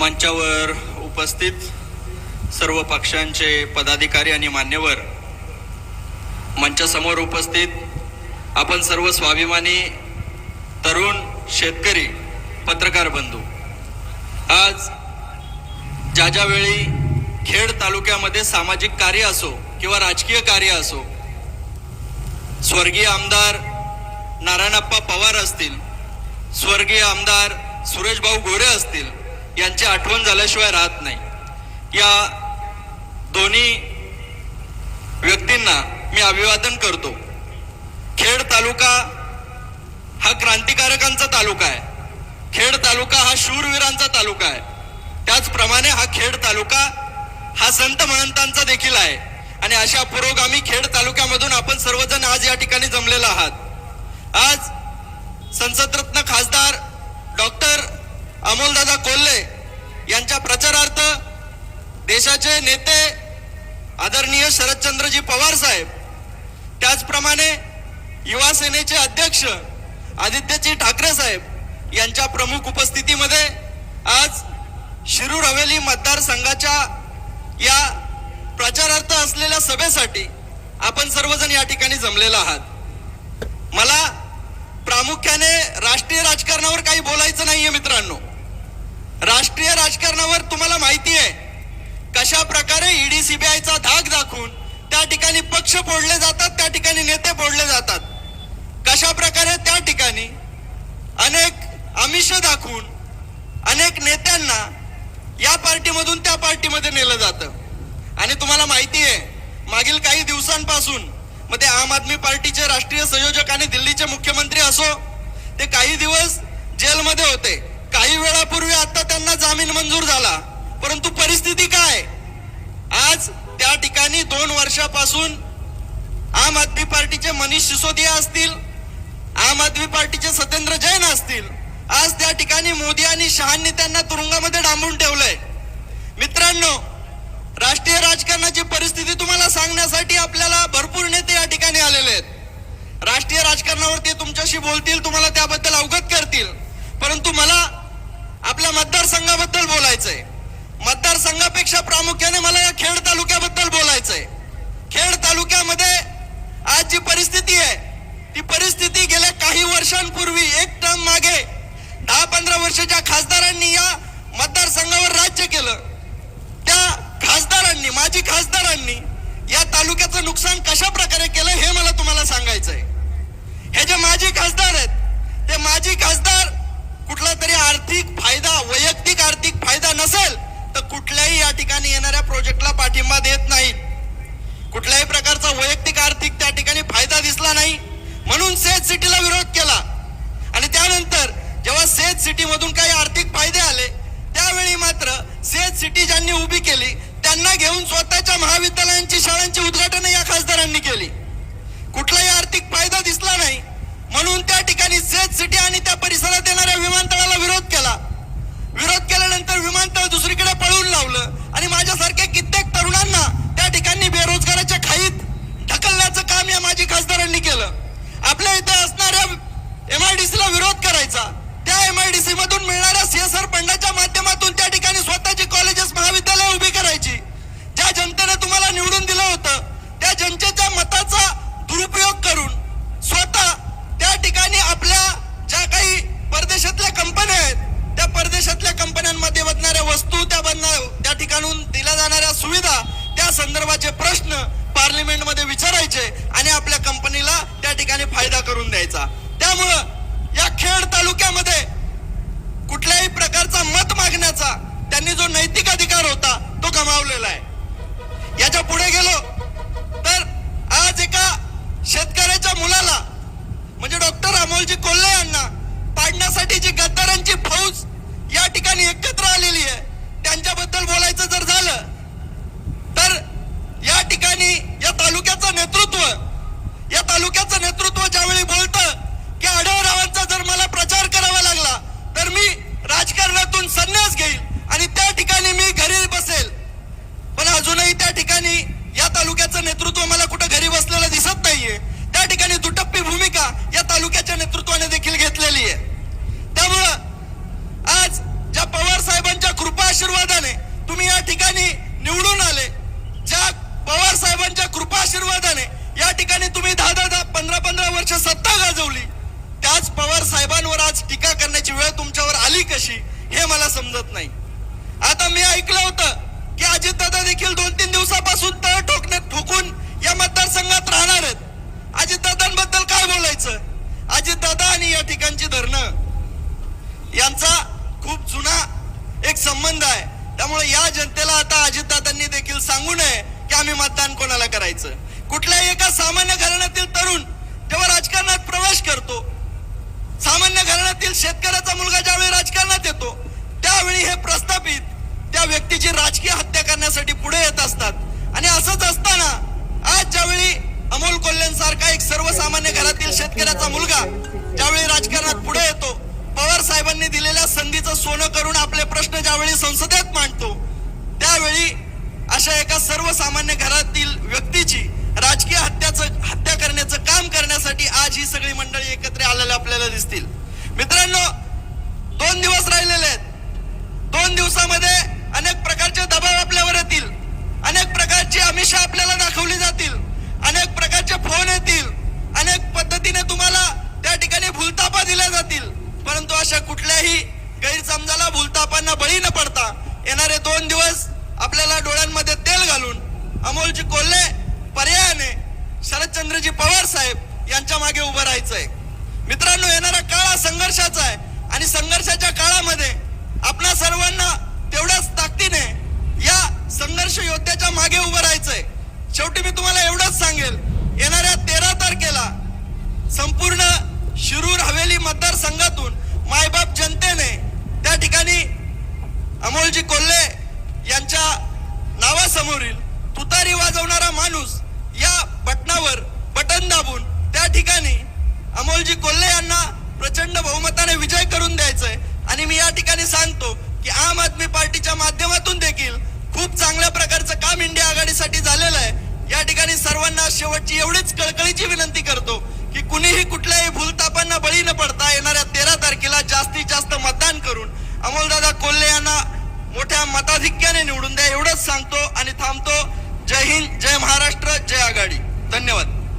मंचावर उपस्थित सर्व पक्षांचे पदाधिकारी आणि मान्यवर मंचासमोर उपस्थित आपण सर्व स्वाभिमानी तरुण शेतकरी पत्रकार बंधू. आज ज्या ज्या वेळी खेड तालुक्यामध्ये सामाजिक कार्य असो किंवा राजकीय कार्य असो स्वर्गीय आमदार नारायणप्पा पवार असतील स्वर्गीय आमदार सुरेशभाऊ गोरे असतील यांची आठवण झाल्याशिवाय राहत नाही. या दोन्ही व्यक्तींना मी अभिवादन करतो. खेड तालुका हा क्रांतिकारकांचा तालुका आहे. खेड तालुका हा शूरवीरांचा तालुका आहे. त्याचप्रमाणे हा खेड तालुका हा संत महंतांचा देखील आहे. आणि अशा पुरोगामी खेड तालुक्यामधून आपण सर्वजण आज या ठिकाणी जमलेला आहात. आज संसदरत्न खासदार देशाचे नेते आदरणीय शरदचंद्रजी पवार साहेब त्याचप्रमाणे युवा सेनेचे अध्यक्ष आदित्यजी ठाकरे साहेब यांच्या प्रमुख उपस्थितीमध्ये आज शिरूर हवेली मतदारसंघाच्या या प्रचारार्थ असलेल्या सभेसाठी आपण सर्वजण या ठिकाणी जमलेलो आहात. मला प्रामुख्याने राष्ट्रीय राजकारणावर काही बोलायचं नाहीये मित्रांनो. राष्ट्रीय राजकारणावर तुम्हाला माहिती आहे कशा प्रकारे ईडी सीबीआयचा धाक दाखवून त्या ठिकाणी पक्ष फोडले जातात त्या ठिकाणी नेते फोडले जातात? कशा प्रकारे त्या ठिकाणी अनेक आमिष दाखवून अनेक नेत्यांना या पार्टीमधून त्या पार्टीमध्ये नेलं जातं? आणि तुम्हाला माहिती आहे मागील काही दिवसांपासून मग ते आम आदमी पार्टीचे राष्ट्रीय संयोजक आणि दिल्लीचे मुख्यमंत्री असो ते काही दिवस जेलमध्ये होते. काही वेळापूर्वी आता त्यांना जामीन मंजूर झाला. परंतु परिस्थिती काय? आज त्या ठिकाणी दोन वर्षापासून आम आदमी पार्टीचे मनीष सिसोदिया असतील आम आदमी पार्टीचे सत्येंद्र जैन असतील आज त्या ठिकाणी मोदी आणि शहांनी त्यांना तुरुंगामध्ये डांबून ठेवलंय. मित्रांनो राष्ट्रीय राजकारणाची परिस्थिती तुम्हाला सांगण्यासाठी आपल्याला भरपूर नेते या ठिकाणी आलेले आहेत. राष्ट्रीय राजकारणावर ते तुमच्याशी बोलतील तुम्हाला त्याबद्दल अवगत करतील. परंतु मला आपल्या मतदारसंघाबद्दल बोलायचंय मतदारसंघापेक्षा प्रामुख्याने मला या खेड तालुक्याबद्दल बोलायचंय खेड तालुक्यामध्ये आज जी परिस्थिती आहे ती परिस्थिती गेल्या काही वर्षांपूर्वी एक टर्म मागे दहा पंधरा वर्षाच्या खासदारांनी या मतदारसंघावर राज्य केलं त्या खासदारांनी माजी खासदारांनी या तालुक्याचं नुकसान कशा प्रकारे केलं हे मला तुम्हाला सांगायचंय हे जे माजी खासदार आहेत ते माजी खासदार कुठला तरी आर्थिक फायदा वैयक्तिक आर्थिक फायदा नसेल तर कुठल्याही या ठिकाणी येणाऱ्या प्रोजेक्टला पाठिंबा देत नाहीत कुठल्याही प्रकारचा वैयक्तिक आर्थिक त्या ठिकाणी फायदा नाही. म्हणून सेज सिटीला विरोध केला. आणि त्यानंतर जेव्हा सेज सिटी मधून काही आर्थिक फायदे आले त्यावेळी मात्र सेज सिटी ज्यांनी उभी केली त्यांना घेऊन स्वतःच्या महाविद्यालयांची शाळा या संदर्भाचे प्रश्न पार्लिमेंटमध्ये विचारायचे आणि आपल्या कंपनीला त्या ठिकाणी फायदा करून द्यायचा. त्यामुळं या खेड तालुक्यामध्ये कुठल्याही प्रकारचा मत मागण्याचा त्यांनी जो नैतिक अधिकार होता समजत नाही. आता मी ऐकलं होतं की अजितदादा देखील दोन तीन दिवसापासून तळ ठोकण्यात ठोकून या मतदारसंघात राहणार आहेत. अजितदादांबद्दल काय बोलायचं? अजितदादा आणि या ठिकाणची धरणं. यांचा खूप जुना एक संबंध आहे. त्यामुळे या जनतेला आता अजितदादांनी देखील सांगू नये की आम्ही मतदान कोणाला करायचं. कुठल्याही एका सामान्य घराण्यातील तरुण जेव्हा राजकारणात प्रवेश करतो सामान्य घराण्यातील शेतकऱ्याचा मुलगा ज्या राजकारणात येतो त्यावेळी हे प्रस्थापित त्या व्यक्तीची राजकीय हत्या करण्यासाठी पुढे येत असतात. आणि असंच असताना आज ज्यावेळी अमोल कोल्हेंसारखा एक सर्वसामान्य घरातील शेतकऱ्याचा मुलगा ज्यावेळी राजकारणात पुढे येतो पवार साहेबांनी दिलेल्या संधीचं सोनं करून आपले प्रश्न ज्यावेळी संसदेत मांडतो त्यावेळी अशा एका सर्वसामान्य घरातील व्यक्तीची राजकीय हत्याचं हत्या करण्याचं काम करण्यासाठी आज ही सगळी मंडळी एकत्र आलेल्या आपल्याला दिसतील. मित्रांनो दोन दिवस राहिलेले आहेत दोन दिवसामध्ये अनेक प्रकारचे दबाव आपल्यावर येतील अनेक प्रकारची आमिषा आपल्याला दाखवली जातील अनेक प्रकारचे फोन येतील अनेक पद्धतीने तुम्हाला त्या ठिकाणी भूलतापा दिल्या जातील परंतु अशा कुठल्याही गैरसमजाला भूलतापांना बळी न पडता येणारे दोन दिवस आपल्याला डोळ्यांमध्ये तेल घालून अमोलजी कोल्हे पर्यायाने शरदचंद्रजी पवार साहेब यांच्या मागे उभं राहायचंय. मित्रांनो येणारा काळ हा संघर्षाचा आहे आणि संघर्षाच्या काळामध्ये आपणा सर्वांना तेवढ्याच ताकदीने या संघर्ष योद्ध्याच्या मागे उभं राहायचंय. शेवटी मी तुम्हाला एवढंच सांगेल येणाऱ्या तेरा तारखेला संपूर्ण शिरूर हवेली मतदारसंघातून मायबाप जनतेने त्या ठिकाणी अमोलजी कोल्हे यांच्या नावासमोरील तुतारी वाजवणारा माणूस या बटनावर बटन दाबून त्या ठिकाणी अमोलजी कोल्हे यांना प्रचंड बहुमताने विजय करून द्यायचंय. आणि मी या ठिकाणी सांगतो की आम आदमी पार्टीच्या माध्यमातून देखील खूप चांगल्या प्रकारचं काम इंडिया आघाडीसाठी झालेलं आहे. या ठिकाणी सर्वांना शेवटची एवढीच कळकळीची विनंती करतो की कुणीही अमोलदादा कोल्हे यांना मोठ्या मताधिक्याने निवडून द्या. एवढंच सांगतो आणि थांबतो. जय हिंद जय महाराष्ट्र जय आघाडी. धन्यवाद.